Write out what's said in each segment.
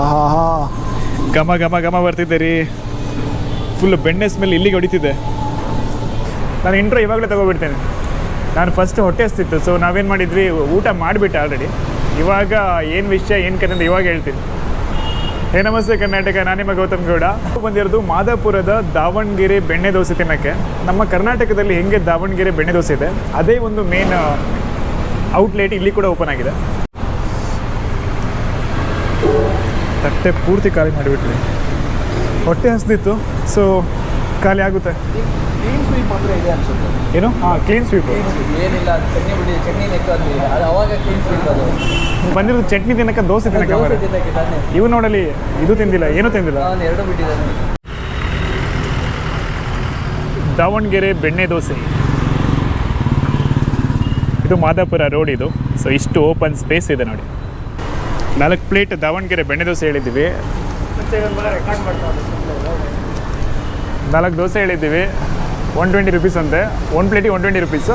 ಆಹಾ ಘಮ ಘಮ ಘಮ ಬರ್ತಿದ್ದೆ ರೀ ಫುಲ್ ಬೆಣ್ಣೆ ಸ್ಮೆಲ್ ಇಲ್ಲಿಗೆ ಹೊಡಿತಿದ್ದೆ ನಾನು ಇಂಟ್ರೋ ಇವಾಗಲೇ ತಗೋಬಿಡ್ತೇನೆ. ನಾನು ಫಸ್ಟ್ ಹೊಟ್ಟೆ ಹಸ್ತಿತ್ತು ಸೊ ನಾವೇನು ಮಾಡಿದ್ವಿ, ಊಟ ಮಾಡಿಬಿಟ್ಟೆ ಆಲ್ರೆಡಿ ಇವಾಗ ಏನು ವಿಷಯ, ಏನು ಕತೆ ಅಂತ ಇವಾಗ ಹೇಳ್ತೀನಿ. ಹೇ ನಮಸ್ತೆ ಕರ್ನಾಟಕ, ನಾನು ನಿಮ್ಮ ಗೌತಮ್ ಗೌಡ. ಬಂದಿರೋದು ಮಾದಾಪುರದ ದಾವಣಗೆರೆ ಬೆಣ್ಣೆ ದೋಸೆ ತಿನ್ನೋಕ್ಕೆ. ನಮ್ಮ ಕರ್ನಾಟಕದಲ್ಲಿ ಹೆಂಗೆ ದಾವಣಗೆರೆ ಬೆಣ್ಣೆ ದೋಸೆ ಇದೆ, ಅದೇ ಒಂದು ಮೇನ್ ಔಟ್ಲೆಟ್ ಇಲ್ಲಿ ಕೂಡ ಓಪನ್ ಆಗಿದೆ. ತಟ್ಟೆ ಪೂರ್ತಿ ಖಾಲಿ ಮಾಡಿಬಿಟ್ರಿ ಹೊಟ್ಟೆ ಹಸ್ದಿತ್ತು ಸೊ ಖಾಲಿ ಆಗುತ್ತೆ. ಕ್ಲೀನ್ ಸ್ವೀಪ್ ಇದೆ ಅನ್ಸುತ್ತೆ. ಏನು? ಹಾಂ ಕ್ಲೀನ್ ಸ್ವೀಪ್ ಏನಿಲ್ಲ ಚಟ್ನಿ ಬಿಡಿ ಚಟ್ನಿ ನೆಕ್ಕಲ್ಲಿ ಅದು. ಅವಾಗ ಕ್ಲೀನ್ ಸ್ವೀಪ್ ಅದು. ಬಂದಿರೋದು ಚಟ್ನಿ ತಿನ್ನಕ್ಕೆ ದೋಸೆ ತಿನ್ನಕ್ಕೆ ಅವರೇ ಇವು ನೋಡಲಿ ಇದು ತಿಂದಿಲ್ಲ ಏನು ತಿಂದಿಲ್ಲ. ನಾನು ಎರಡು ಬಿಟ್ಟಿದ್ದಾನೆ. ದಾವಣಗೆರೆ ಬೆಣ್ಣೆ ದೋಸೆ. ಇದು ಮಾದಾಪುರ ರೋಡ್ ಇದು. ಸೊ ಇಷ್ಟು ಓಪನ್ ಸ್ಪೇಸ್ ಇದೆ ನೋಡಿ. ನಾಲ್ಕು ಪ್ಲೇಟ್ ದಾವಣಗೆರೆ ಬೆಣ್ಣೆ ದೋಸೆ ಹೇಳಿದ್ದೀವಿ. ನಾಲ್ಕು ದೋಸೆ ಹೇಳಿದ್ದೀವಿ. ಒನ್ ಟ್ವೆಂಟಿ ರುಪೀಸ್ ಅಂತೆ. ಒನ್ ಪ್ಲೇಟಿಗೆ ಒನ್ ಟ್ವೆಂಟಿ ರುಪೀಸು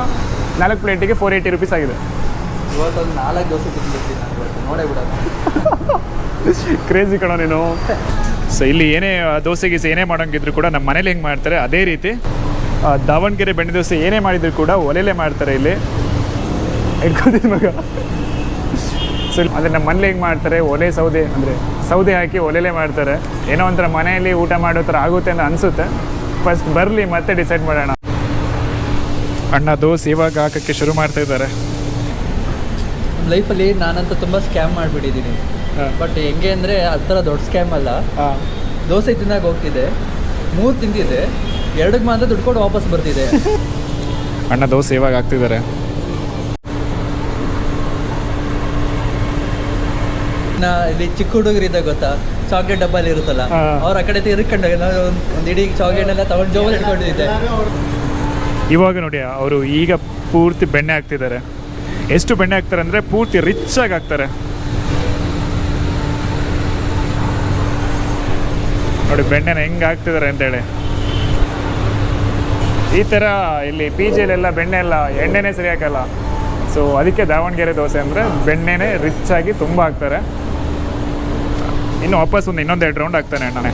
ನಾಲ್ಕು ಪ್ಲೇಟಿಗೆ ಫೋರ್ ಏಯ್ಟಿ ರುಪೀಸ್ ಆಗಿದೆ. ಇವತ್ತೊಂದು ನಾಲ್ಕು ದೋಸೆ ತಿಂದಿರ್ತೀನಿ ನಾನು ಇವತ್ತು. ನೋಡೇ ಬಿಡೋದು ಕ್ರೇಜಿ ಕಣ ನೀನು. ಸೊ ಇಲ್ಲಿ ಏನೇ ದೋಸೆ ಗೀಸೆ ಏನೇ ಮಾಡೋಂಗಿದ್ರು ಕೂಡ ನಮ್ಮ ಮನೇಲಿ ಹೆಂಗೆ ಮಾಡ್ತಾರೆ ಅದೇ ರೀತಿ ದಾವಣಗೆರೆ ಬೆಣ್ಣೆ ದೋಸೆ ಏನೇ ಮಾಡಿದ್ರು ಕೂಡ ಒಲೆಯಲ್ಲೇ ಮಾಡ್ತಾರೆ ಇಲ್ಲಿ. ಇಟ್ಕೊತೀನಿ ಮಗ. ಸೊ ಅದನ್ನ ನಮ್ಮ ಮನೇಲಿ ಹೆಂಗೆ ಮಾಡ್ತಾರೆ? ಒಲೆ ಸೌದೆ ಅಂದರೆ ಸೌದೆ ಹಾಕಿ ಒಲೆಲೇ ಮಾಡ್ತಾರೆ. ಏನೋ ಒಂಥರ ಮನೆಯಲ್ಲಿ ಊಟ ಮಾಡೋ ಥರ ಆಗುತ್ತೆ ಅಂತ ಅನಿಸುತ್ತೆ. ಫಸ್ಟ್ ಬರಲಿ ಮತ್ತೆ ಡಿಸೈಡ್ ಮಾಡೋಣ. ಅಣ್ಣ ದೋಸೆ ಇವಾಗ ಹಾಕೋಕ್ಕೆ ಶುರು ಮಾಡ್ತಾ ಇದ್ದಾರೆ. ಲೈಫಲ್ಲಿ ನಾನಂತೂ ತುಂಬ ಸ್ಕ್ಯಾಮ್ ಮಾಡಿಬಿಟ್ಟಿದ್ದೀನಿ. ಬಟ್ ಹೆಂಗೆ ಅಂದರೆ ಆ ಥರ ದೊಡ್ಡ ಸ್ಕ್ಯಾಮ್ ಅಲ್ಲ. ದೋಸೆ ತಿನ್ನಕ್ಕೆ ಹೋಗ್ತಿದೆ ಮೂರು ತಿಂದಿದೆ ಎರಡಕ್ಕೆ ಮಾತ್ರ ದುಡ್ಕೊಂಡು ವಾಪಸ್ ಬರ್ತಿದೆ ಅಣ್ಣ ದೋಸೆ ಇವಾಗ ಹಾಕ್ತಿದ್ದಾರೆ. ನಾ ಇಲ್ಲಿ ಚಿಕ್ಕ ಹುಡುಗರಿದ್ದಾಗ ಗೊತ್ತಾ? ಚಾಕ್ಲೇಟ್ ಡಬ್ಬಲ್ಲಿ ಇರುತ್ತಲ್ಲ? ಅವ್ರ ಆ ಕಡೆ ತಿರ್ಕೊಂಡು ಒಂದು ಒಂದು ಇಡೀ ಚಾಕ್ಲೇಟ್ ಎಲ್ಲ ತಗೊಂಡು ಜೋಬಲ್ಲಿ ಇಟ್ಕೊಂಡಿದ್ದೆ ಇವಾಗ ನೋಡಿ ಅವರು ಈಗ ಪೂರ್ತಿ ಬೆಣ್ಣೆ ಹಾಕ್ತಿದ್ದಾರೆ. ಎಷ್ಟು ಬೆಣ್ಣೆ ಹಾಕ್ತಾರೆ ಅಂದರೆ ಪೂರ್ತಿ ರಿಚ್ ಆಗಿ ಹಾಕ್ತಾರೆ. ನೋಡಿ ಬೆಣ್ಣೆನ ಹೆಂಗೆ ಹಾಕ್ತಿದ್ದಾರೆ ಅಂತೇಳಿ ಈ ಥರ ಇಲ್ಲಿ ಪಿ ಜಿಲೆಲ್ಲ ಬೆಣ್ಣೆ ಎಲ್ಲ ಎಣ್ಣೆನೇ ಸರಿ ಹಾಕಲ್ಲ ಸೊ ಅದಕ್ಕೆ ದಾವಣಗೆರೆ ದೋಸೆ ಅಂದರೆ ಬೆಣ್ಣೆನೇ ರಿಚ್ ಆಗಿ ತುಂಬ ಹಾಕ್ತಾರೆ. ಇನ್ನು ವಾಪಸ್ ಒಂದು ಇನ್ನೊಂದು ಎರಡು ರೌಂಡ್ ಆಗ್ತಾನೆ ಅಣ್ಣನೇ.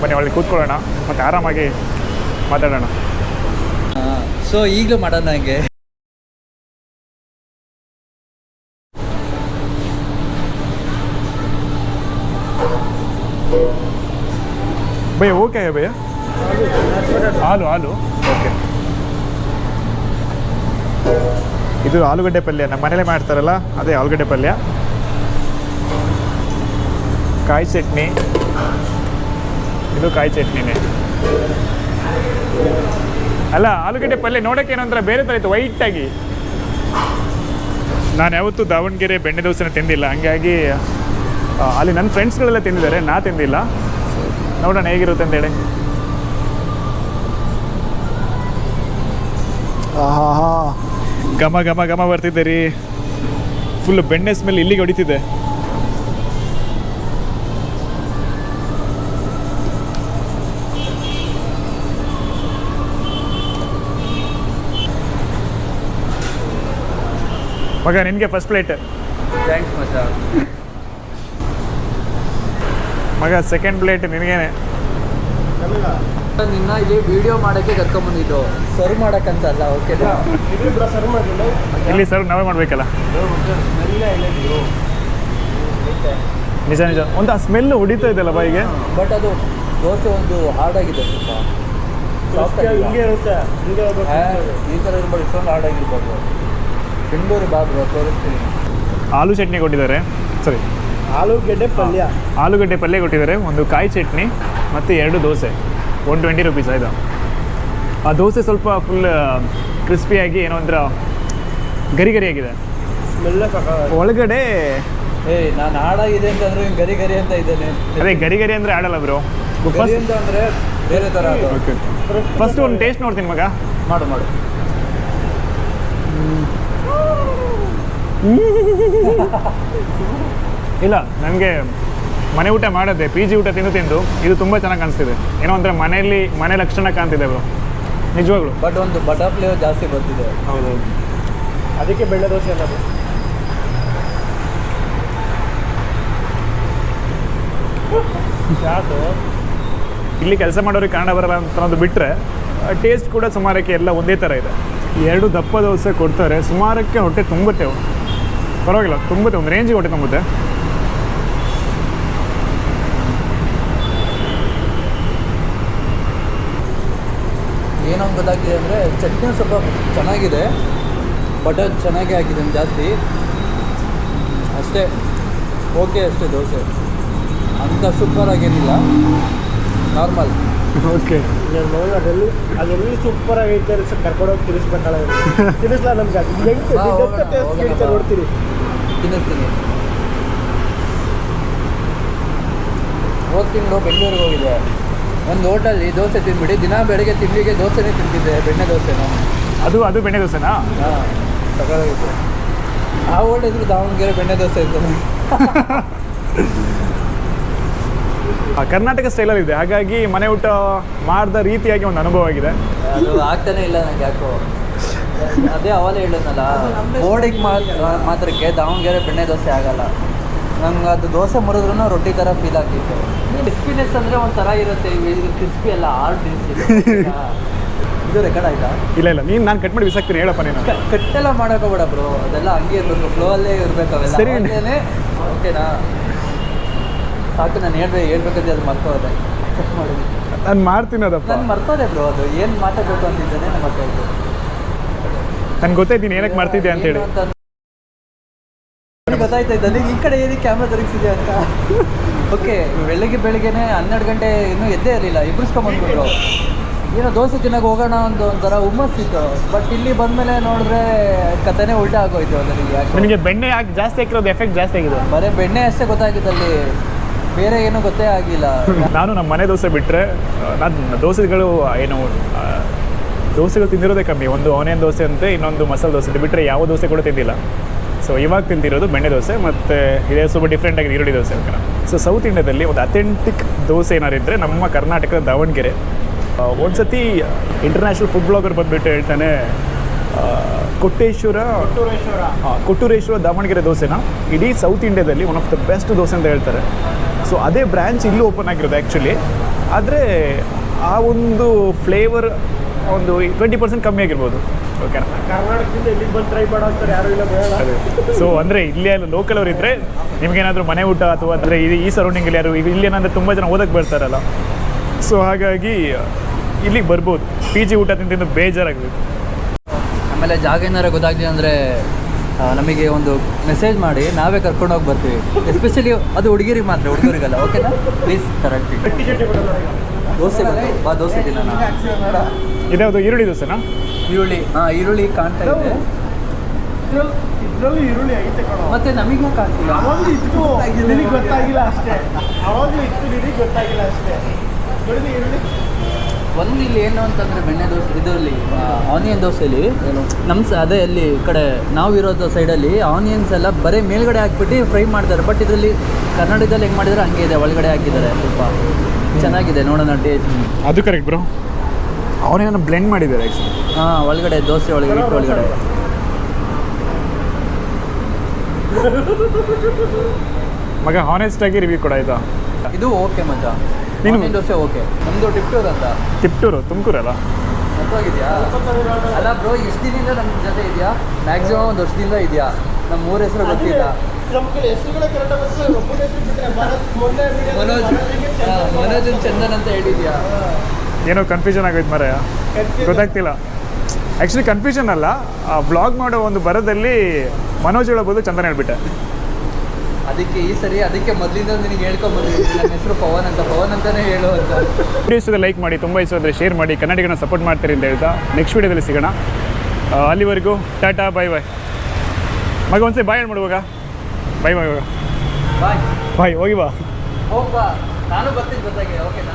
ಬನ್ನಿ ಒಳ್ಳೆ ಕೂತ್ಕೊಳ್ಳೋಣ ಮತ್ತು ಆರಾಮಾಗಿ ಮಾತಾಡೋಣ. ಸೊ ಈಗಲೂ ಮಾಡೋಣ ಹಂಗೆ. ಭಯ ಓಕೆ ಭಯ? ಹಾಲು ಹಾಲು. ಓಕೆ ಇದು ಆಲೂಗಡ್ಡೆ ಪಲ್ಯ ನಮ್ಮ ಮನೇಲೆ ಮಾಡ್ತಾರಲ್ಲ ಅದೇ ಆಲೂಗಡ್ಡೆ ಪಲ್ಯ. ಕಾಯಿ ಚಟ್ನಿ. ಇದು ಕಾಯಿ ಚಟ್ನಿನೇ. ಅಲ್ಲ ಆಲೂಗಡ್ಡೆ ಪಲ್ಯ ನೋಡೋಕೆ ಏನೋ ಒಂಥರ ಬೇರೆ ಥರ ಇತ್ತು ವೈಟಾಗಿ ನಾನು ಯಾವತ್ತೂ ದಾವಣಗೆರೆ ಬೆಣ್ಣೆ ದೋಸೆನ ತಿಂದಿಲ್ಲ. ಹಂಗಾಗಿ ಅಲ್ಲಿ ನನ್ನ ಫ್ರೆಂಡ್ಸ್ಗಳೆಲ್ಲ ತಿಂದಿದ್ದಾರೆ ನಾ ತಿಂದಿಲ್ಲ. ನೋಡೋಣ ಹೇಗಿರುತ್ತೆ ಅಂತೇಳಿ ಆಹಾ ಘಮ ಘಮ ಘಮ ಬರ್ತಿದ್ದೆ ರೀ. ಫುಲ್ ಬೆಣ್ಣೆ ಸ್ಮೆಲ್ ಇಲ್ಲಿಗೆ ಹೊಡಿತಿದೆ. ಮಗ ನಿನಗೆ ಫಸ್ಟ್ ಪ್ಲೇಟ್ ಥ್ಯಾಂಕ್ಸ್ ಮಚ್ಚ. ಮಗ ಸೆಕೆಂಡ್ ಪ್ಲೇಟ್ ನಿನಗೇನೆ. ನಿನ್ನ ಇಲ್ಲಿ ವಿಡಿಯೋ ಮಾಡೋಕ್ಕೆ ಕರ್ಕೊಂಬಂದಿದ್ದು. ಸರ್ವ್ ಮಾಡೋಕ್ಕಂತಲ್ಲ ಓಕೆ ಇಲ್ಲಿ ಸರ್ವ್ ನಾವೇ ಮಾಡಬೇಕಲ್ಲ. ನಿಜ ನಿಜ. ಒಂದು ಆ ಸ್ಮೆಲ್ ಹೊಡಿತಾ ಇದೆಯಲ್ಲ ಬಾಯಿಗೆ? ಬಟ್ ಅದು ದೋಸೆ ಒಂದು ಹಾರ್ಡ್ ಆಗಿದೆ ಸ್ವಲ್ಪ. ಸಾಫ್ಟ್ ಈ ಥರ ಇರ್ಬೋದು ಇಷ್ಟೊಂದು ಹಾರ್ಡ್ ಆಗಿರ್ಬೋದು. ಬೆಂಗಳೂರು ಬಾಬು ತೋರಿಸ್ತೀನಿ. ಆಲೂ ಚಟ್ನಿ ಕೊಟ್ಟಿದ್ದಾರೆ. ಸರಿ ಆಲೂಗಡ್ಡೆ ಪಲ್ಯ. ಆಲೂಗಡ್ಡೆ ಪಲ್ಯ ಕೊಟ್ಟಿದ್ದಾರೆ. ಒಂದು ಕಾಯಿ ಚಟ್ನಿ ಮತ್ತು ಎರಡು ದೋಸೆ. ಒನ್ ಟ್ವೆಂಟಿ ರುಪೀಸ್ ಆಯಿತು? ಆ ದೋಸೆ ಸ್ವಲ್ಪ ಫುಲ್ ಕ್ರಿಸ್ಪಿಯಾಗಿ ಏನೋ ಒಂಥರ ಗರಿ ಗರಿಯಾಗಿದೆ ಸ್ಮೆಲ್ಲ ಸಾಕ ಒಳಗಡೆ ಏ ನಾನು ಹಾಡಾಗಿದೆ ಅಂತಂದ್ರೆ ಗರಿ ಗರಿ ಅಂತ ಇದ್ದೇನೆ. ಅದೇ ಗರಿ ಗರಿ ಅಂದರೆ ಆಡಲ್ಲ ಬ್ರೋ ಗರಿ ಅಂತ ಅಂದರೆ ಬೇರೆ ಥರ ಫಸ್ಟ್ ಒಂದು ಟೇಸ್ಟ್ ನೋಡ್ತೀನಿ ಮಗ. ಮಾಡು ಮಾಡು. ಇಲ್ಲ ನನಗೆ ಮನೆ ಊಟ ಮಾಡದೆ ಪಿ ಜಿ ಊಟ ತಿಂದು ತಿಂದು ಇದು ತುಂಬ ಚೆನ್ನಾಗಿ ಕಾಣಿಸ್ತಿದೆ. ಏನೋ ಒಂಥರ ಮನೆಯಲ್ಲಿ ಮನೆ ಲಕ್ಷಣ ಕಾಣ್ತಿದೆ ಬ್ರೋ. ನಿಜವಾಗ್ಲು. ಬಟ್ ಒಂದು ಬಟರ್ ಫ್ಲೇವರ್ ಜಾಸ್ತಿ ಬರ್ತಿದೆ. ಹೌದು ಅದಕ್ಕೆ ಬೆಳ್ಳೆ ದೋಸೆ ಅಲ್ಲ ಇಲ್ಲಿ ಕೆಲಸ ಮಾಡೋರಿಗೆ ಕನ್ನಡ ಬರಲ್ಲ ಅಂತ ಅನ್ನೋದು ಬಿಟ್ಟರೆ ಟೇಸ್ಟ್ ಕೂಡ ಸುಮಾರಕ್ಕೆ ಎಲ್ಲ ಒಂದೇ ಥರ ಇದೆ. ಎರಡು ದಪ್ಪ ದೋಸೆ ಕೊಡ್ತಾರೆ ಸುಮಾರಕ್ಕೆ ಹೊಟ್ಟೆ ತುಂಬುತ್ತೆ ಪರವಾಗಿಲ್ಲ, ತುಂಬುತ್ತೆ, ಒಂದು ರೇಂಜಿಗೆ ಹೊಟ್ಟೆ ತುಂಬುತ್ತೆ. ಏನೊಂದು ಗೊತ್ತಾಗಿದೆ ಅಂದರೆ ಚಟ್ನಿ ಸ್ವಲ್ಪ ಚೆನ್ನಾಗಿದೆ ಬಟರ್ ಚೆನ್ನಾಗಿ ಹಾಕಿದೆ ಜಾಸ್ತಿ. ಅಷ್ಟೇ ಓಕೆ ಅಷ್ಟೇ ದೋಸೆ. ಅಂಥ ಸೂಪರ್ ಆಗೇನಿಲ್ಲ. Normal okay. ನನ್ನ ಮಗನ ಅದೆಲ್ಲಿ ಅದೆಲ್ಲಿ ಸೂಪರ್ ಆಗೈತೆ ಕರ್ಕೊಂಡು ಹೋಗಿ ತಿನ್ನಿಸ್ಬೇಕಲ್ಲ ತಿನ್ನಿಸ್ಲಾ ನಮ್ಗೆ? ಅದು ಹೆಂಗೆ. ನೋಡ್ತೀರಿ ತಿನ್ನಿಸ್ತೀನಿ. ಹೋದ ತಿಂಗಳು ಬೆಂಗಳೂರಿಗೆ ಹೋಗಿದೆ ಒಂದು ಹೋಟಲ್ಲಿ ದೋಸೆ ತಿನ್ಬಿಡಿ ದಿನ ಬೆಳಗ್ಗೆ ತಿಂಡಿಗೆ ದೋಸೆನೇ ತಿಂತಿದ್ದೆ ಬೆಣ್ಣೆ ದೋಸೆನ. ಅದು ಅದು ಬೆಣ್ಣೆ ದೋಸೆನಾ? ಹಾಂ ಸಕಾಲಾಗಿತ್ತು ಆ ಹೋಟೆಲ್ ಇದ್ರು ದಾವಣಗೆರೆ ಬೆಣ್ಣೆ ದೋಸೆ ಇತ್ತು ಕರ್ನಾಟಕ ಸ್ಟೈಲಲ್ಲಿ ಇದೆ. ಹಾಗಾಗಿ ಮನೆ ಊಟ ಮಾಡಿದ ರೀತಿಯಾಗಿ ಒಂದು ಅನುಭವ ಆಗಿದೆ. ಅದು ಆಗ್ತಾನೆ ಇಲ್ಲ ನಂಗೆ ಯಾಕೋ. ಅದೇ ಅವಾಗ ಹೇಳಿದ್ನಲ್ಲ ಬೋರ್ಡಿಗೆ ಮಾತ್ರಕ್ಕೆ ದಾವಣಗೆರೆ ಬೆಣ್ಣೆ ದೋಸೆ ಆಗಲ್ಲ. ನಂಗೆ ಅದು ದೋಸೆ ಮುರಿದ್ರೂ ರೊಟ್ಟಿ ಥರ ಫೀಲ್ ಆಗ್ತಿತ್ತು. ಕ್ರಿಸ್ಪಿನೆಸ್ ಅಂದರೆ ಒಂಥರ ಇರುತ್ತೆ ಇದು ಕ್ರಿಸ್ಪಿ ಅಲ್ಲ ಆರ್ಟ್ ಇದು ರೆಕಾರ್ಡ್ ಆಯ್ತಾ? ಇಲ್ಲ ಇಲ್ಲ. ನೀನು ನಾನು ಕಟ್ ಮಾಡಿ ಬಿಸಾಕ್ತೀನಿ ಹೇಳಪ್ಪ ನೀನು. ಕಟ್ಟೆಲ್ಲ ಮಾಡೋಕೋಬೇಡ ಬ್ರೋ ಅದೆಲ್ಲ ಹಂಗೆ ಇರಬೇಕು ಫ್ಲೋ ಅಲ್ಲೇ ಇರಬೇಕು ಅವೆಲ್ಲ. ಸರಿ. ಓಕೆನಾ? ಸಾಕು ನಾನು ಹೇಳ್ದೆ ಹೇಳ್ಬೇಕಂದ್ರೆ ಅದು ಮರ್ತೋದೆ. ಚೆಕ್ ಮಾಡಿದ್ವಿ ನಾನು ಮಾಡ್ತೀನಿ ಅದಪ್ಪ. ನಾನು ಮರ್ತೋದೆ ಬ್ರೋ ಅದು. ಏನು ಮಾತಾಡಬೇಕು ಅಂತಿದ್ದೇನೆ ನಾನು ಮರ್ತೋಯ್ತು ನನ್ಗೆ ಗೊತ್ತಾಯ್ತೀನಿ ಏನಕ್ಕೆ ಮಾಡ್ತಿದ್ದೆ ಅಂತ ಹೇಳಿ. ಗೊತ್ತಾಯ್ತು ನನಗೆ ಈ ಕಡೆ ಏನಕ್ಕೆ ಕ್ಯಾಮ್ರಾ ತರಿಸಿದೆ ಅಂತ? ಓಕೆ ಬೆಳಗ್ಗೆ ಬೆಳಿಗ್ಗೆನೆ ಹನ್ನೆರಡು ಗಂಟೆ ಇನ್ನೂ ಎದ್ದೇ ಇರಲಿಲ್ಲ. ಇಬ್ರಿಸ್ಕೊಂಬಂದ್ಬಿಟ್ರು ಏನೋ ದೋಸೆ ತಿನ್ನಕ್ಕೆ ಹೋಗೋಣ ಅಂತ ಒಂಥರ ಹುಮ್ಮಸ್ಸಿತ್ತು ಬಟ್ ಇಲ್ಲಿ ಬಂದ್ಮೇಲೆ ನೋಡಿದ್ರೆ ಕಥೆನೇ ಉಲ್ಟಾ ಆಗೋಯ್ತು ನನಗೆ ಯಾಕೆ. ನಿಮಗೆ ಬೆಣ್ಣೆ ಜಾಸ್ತಿ ಹಾಕಿರೋದು ಎಫೆಕ್ಟ್ ಜಾಸ್ತಿ ಆಗಿದೆ. ಬರೀ ಬೆಣ್ಣೆ ಅಷ್ಟೇ ಗೊತ್ತಾಗಿದ್ದಲ್ಲಿ ಬೇರೆ ಏನೂ ಗೊತ್ತೇ ಆಗಿಲ್ಲ. ನಾನು ನಮ್ಮ ಮನೆ ದೋಸೆ ಬಿಟ್ಟರೆ ನಾನು ದೋಸೆಗಳು ಏನು ದೋಸೆಗಳು ತಿಂದಿರೋದೇ ಕಮ್ಮಿ. ಒಂದು ಆನಿಯನ್ ದೋಸೆ ಅಂತೆ ಇನ್ನೊಂದು ಮಸಾಲೆ ದೋಸೆ ಇದು ಬಿಟ್ಟರೆ ಯಾವ ದೋಸೆ ಕೂಡ ತಿಂದಿಲ್ಲ. ಸೊ ಇವಾಗ ತಿಂದಿರೋದು ಬೆಣ್ಣೆ ದೋಸೆ ಮತ್ತು ಇದೇ ಸ್ವಲ್ಪ ಡಿಫ್ರೆಂಟ್ ಆಗಿ ಈರುಳ್ಳಿ ದೋಸೆ ಅಂತ. ಸೊ ಸೌತ್ ಇಂಡಿಯಾದಲ್ಲಿ ಒಂದು ಅಥೆಂಟಿಕ್ ದೋಸೆ ಏನಾರು ಇದ್ದರೆ ನಮ್ಮ ಕರ್ನಾಟಕದ ದಾವಣಗೆರೆ. ಒಂದು ಸತಿ ಇಂಟರ್ನ್ಯಾಷನಲ್ ಫುಡ್ ಬ್ಲಾಗರ್ ಬಂದುಬಿಟ್ಟು ಹೇಳ್ತಾನೆ ಕೊಟ್ಟೇಶ್ವರ ಕೊಟ್ಟೂರೇಶ್ವರ. ಕೊಟ್ಟೂರೇಶ್ವರ ದಾವಣಗೆರೆ ದೋಸೆನ? ಇಡೀ ಸೌತ್ ಇಂಡಿಯಾದಲ್ಲಿ one of the best dosa ಅಂತ ಹೇಳ್ತಾರೆ. ಸೊ ಅದೇ ಬ್ರ್ಯಾಂಚ್ ಇಲ್ಲೂ ಓಪನ್ ಆಗಿರೋದು ಆ್ಯಕ್ಚುಲಿ ಆದರೆ ಆ ಒಂದು ಫ್ಲೇವರ್ ಒಂದು ಟ್ವೆಂಟಿ ಪರ್ಸೆಂಟ್ ಕಮ್ಮಿ ಆಗಿರ್ಬೋದು. ಓಕೆನಾ ಕರ್ನಾಟಕದಿಂದ ಇಲ್ಲಿಗೆ ಬಂದು ಟ್ರೈ ಯಾರು ಇಲ್ಲ ಬೇಡ. ಸೊ ಅಂದರೆ ಇಲ್ಲೇ ಲೋಕಲ್ ಅವ್ರು ಇದ್ದರೆ ನಿಮಗೇನಾದರೂ ಮನೆ ಊಟ ಅಥವಾ ಅಂದರೆ ಈ ಈ ಸರೌಂಡಿಂಗಲ್ಲಿ ಯಾರು ಈಗ ಇಲ್ಲಿ ಏನಂದ್ರೆ ತುಂಬ ಜನ ಓದಕ್ಕೆ ಬರ್ತಾರಲ್ಲ. ಸೊ ಹಾಗಾಗಿ ಇಲ್ಲಿಗೆ ಬರ್ಬೋದು. ಪಿ ಜಿ ಊಟ ತಿಂದು ಬೇಜಾರಾಗಬೇಕು. ಆಮೇಲೆ ಜಾಗ ಏನಾರ ಗೊತ್ತಾಗ್ಲಿ ಅಂದರೆ ನಮಗೆ ಒಂದು ಮೆಸೇಜ್ ಮಾಡಿ ನಾವೇ ಕರ್ಕೊಂಡು ಹೋಗಿ ಬರ್ತೀವಿ. ಎಸ್ಪೆಷಲಿ ಅದು ಹುಡುಗಿರಿಗೆ ಮಾತ್ರ ಹುಡುಗರಿಗಲ್ಲ ಓಕೆನಾ ಪ್ಲೀಸ್ ಕರೆಕ್ಟ್ ದೋಸೆ. ಬಾ ದೋಸೆ ತಿನ್ನ ಇದ್ಯಾವುದು ಈರುಳ್ಳಿ ದೋಸೆನಾ? ಈರುಳ್ಳಿ ಹಾಂ ಈರುಳ್ಳಿ ಕಾಣ್ತಾ ಇದೆ. ಇದ್ರಲ್ಲಿ ಈರುಳ್ಳಿ ಐತೆ ಕಣೋ. ಮತ್ತೆ ನಮಗೆ ಕಾಣ್ತಿಲ್ಲ. ಅವಾಗಲೂ ಇತ್ತು. ನಿನಗೆ ಗೊತ್ತಾಗಿಲ್ಲ ಅಷ್ಟೇ. ಅವಾಗಲೂ ಇತ್ತು ನಿನಗೆ ಗೊತ್ತಾಗಿಲ್ಲ ಅಷ್ಟೇ. ಈರುಳ್ಳಿ? ಒಂದು ಇಲ್ಲಿ ಏನು ಅಂತಂದರೆ ಬೆಣ್ಣೆ ದೋಸೆ ಇದರಲ್ಲಿ ಆನಿಯನ್ ದೋಸೆಲಿ ನಮ್ಮ ಸ ಅದೇ ಅಲ್ಲಿ ಕಡೆ ನಾವು ಇರೋದು ಸೈಡಲ್ಲಿ ಆನಿಯನ್ಸ್ ಎಲ್ಲ ಬರೀ ಮೇಲ್ಗಡೆ ಹಾಕ್ಬಿಟ್ಟು ಫ್ರೈ ಮಾಡ್ತಾರೆ. ಬಟ್ ಇದರಲ್ಲಿ ಕರ್ನಾಟಕದಲ್ಲಿ ಹೆಂಗೆ ಮಾಡಿದರೆ ಹಂಗೆ ಇದೆ ಒಳಗಡೆ ಹಾಕಿದ್ದಾರೆ. ಸ್ವಲ್ಪ ಚೆನ್ನಾಗಿದೆ ನೋಡೋಣ ಟೇಸ್ಟ್ ಅದು ಕರೆಕ್ಟ್ ಬ್ರೋ ಆನಿಯನ್ ಬ್ಲೆಂಡ್ ಮಾಡಿದ್ದಾರೆ ಆ್ಯಕ್ಚುಲಿ ಹಾಂ ಒಳಗಡೆ ದೋಸೆ ಒಳಗಡೆ ಹಿಟ್ಟು ಒಳಗಡೆ. ಮಗ ಹಾನೆಸ್ಟ್ ಆಗಿ ರಿವ್ಯೂ ಕೊಡ ಆಯ್ತಾ? ಇದು ಓಕೆ ಮಜ. Onion dosa okay. ನಮ್ಮದು ಟಿಪ್ಟೂರ್ ಅಂತ. ತಿಪ್ಟೂರು ತುಮಕೂರಲ್ಲ? ಮರ್ತೋಗಿದ್ಯಾ ಅಲ್ಲ ಬ್ರೋ ಇಷ್ಟು ದಿನದಿಂದ ನಮ್ಮ ಜೊತೆ ಇದೆಯಾ? ಮ್ಯಾಕ್ಸಿಮಮ್ ಒಂದು ವರ್ಷದಿಂದ ಇದೆಯಾ? ನಮ್ಮ ಮೂರ ಹೆಸರು ಗೊತ್ತಿಲ್ಲ. ಮನೋಜ್ ಮನೋಜ್ ಚಂದನ್ ಅಂತ ಹೇಳಿದ್ಯಾ? ಏನೋ ಕನ್ಫ್ಯೂಷನ್ ಆಗೋಯ್ತು ಮರ Confusion. ಗೊತ್ತಾಗ್ತಿಲ್ಲ. ಆ್ಯಕ್ಚುಲಿ ಕನ್ಫ್ಯೂಷನ್ ಅಲ್ಲ. ಆ ಬ್ಲಾಗ್ ಮಾಡೋ ಒಂದು ಬರದಲ್ಲಿ ಮನೋಜ್ ಹೇಳೋಬೋದು ಚಂದನ್ ಹೇಳ್ಬಿಟ್ಟೆ. ಅದಕ್ಕೆ ಈ ಸರಿ ಅದಕ್ಕೆ ಮೊದಲಿಂದ ನಿನಗೆ ಹೇಳ್ಕೊಂಬಂದಿದ್ದೀನಿ ನನ್ನ ಹೆಸರು ಪವನ್ ಅಂತ. ಪವನ್ ಅಂತಾನೆ ಹೇಳು ಅಂತ. ವಿಡಿಯೋಸ್ ಲೈಕ್ ಮಾಡಿ ತುಂಬ ಇಷ್ಟ ಆದರೆ ಶೇರ್ ಮಾಡಿ ಕನ್ನಡಿಗನ ಸಪೋರ್ಟ್ ಮಾಡ್ತೀರಿ ಅಂತ ಹೇಳ್ತಾ ನೆಕ್ಸ್ಟ್ ವಿಡಿಯೋದಲ್ಲಿ ಸಿಗೋಣ. ಅಲ್ಲಿವರೆಗೂ ಟಾಟಾ ಬಾಯ್ ಬಾಯ್ ಮಗ ಒಂದ್ಸರಿ ಬಾಯ್ ಮಾಡುವಾಗ ಬಾಯ್ ಬಾಯ್ ಬಾಯ್. ಬಾಯ್ ಹೋಗಿ ಬಾ. ಹೋಗ್ಬಾ ನಾನು ಬರ್ತೀನಿ ಜೊತೆಗೆ ಓಕೆನಾ?